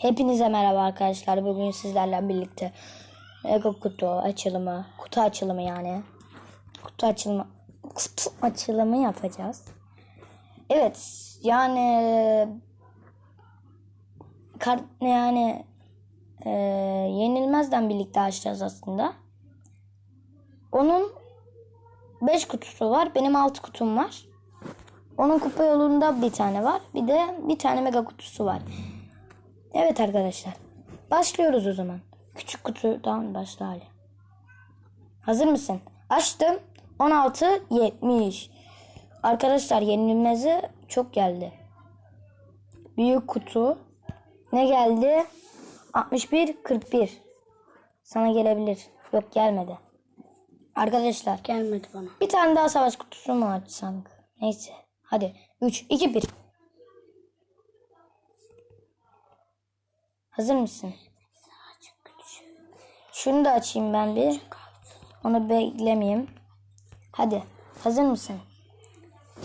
Hepinize merhaba arkadaşlar. Bugün sizlerle birlikte Ego kutu açılımı, kutu açılımı yani. Kutu açılımı, kutu açılımı yapacağız. Evet, yani kart yani e, yenilmezden birlikte açacağız aslında. Onun 5 kutusu var. Benim 6 kutum var. Onun kupa yolunda bir tane var. Bir de bir tane mega kutusu var. Evet arkadaşlar. Başlıyoruz o zaman. Küçük kutudan başla Ali. Hazır mısın? Açtım. 16 70. Arkadaşlar yenilmezi çok geldi. Büyük kutu. Ne geldi? 61 41. Sana gelebilir. Yok gelmedi. Arkadaşlar Gelmedi bana. bir tane daha savaş kutusu mu açsak? Neyse. Hadi. 3, 2, 1. Hazır mısın? Şunu da açayım ben bir. Onu beklemeyeyim. Hadi. Hazır mısın?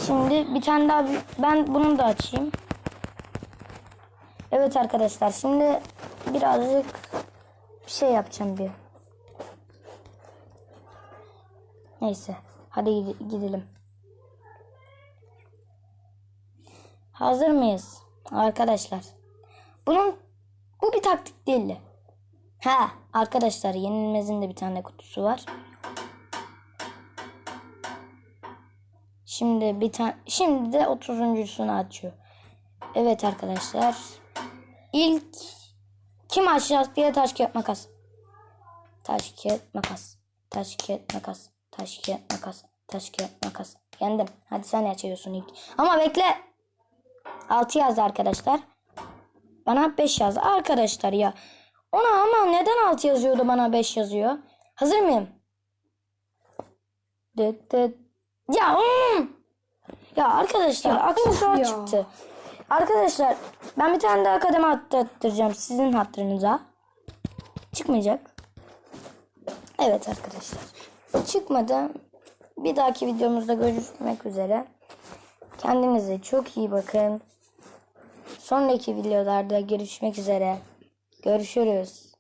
Şimdi bir tane daha ben bunu da açayım. Evet arkadaşlar şimdi birazcık bir şey yapacağım bir. Neyse. Hadi gide- gidelim. Hazır mıyız? Arkadaşlar. Bunun bu bir taktik değil. Ha arkadaşlar yenilmezin de bir tane kutusu var. Şimdi bir tane şimdi de 30.sunu açıyor. Evet arkadaşlar. İlk kim açacağız diye taş kağıt makas. Taş kağıt makas. Taş kağıt makas. Taş kağıt makas. Taş kağıt makas. Yendim. Hadi sen açıyorsun ilk. Ama bekle. 6 yazdı arkadaşlar. Bana 5 yazdı. Arkadaşlar ya. Ona ama neden 6 yazıyordu bana 5 yazıyor? Hazır mıyım? Dıt dıt. Ya hmm. Ya arkadaşlar aksesuar ya. çıktı. Arkadaşlar ben bir tane daha kademe attıracağım sizin hatırınıza. Çıkmayacak. Evet arkadaşlar. Çıkmadı. Bir dahaki videomuzda görüşmek üzere. Kendinize çok iyi bakın. Sonraki videolarda görüşmek üzere. Görüşürüz.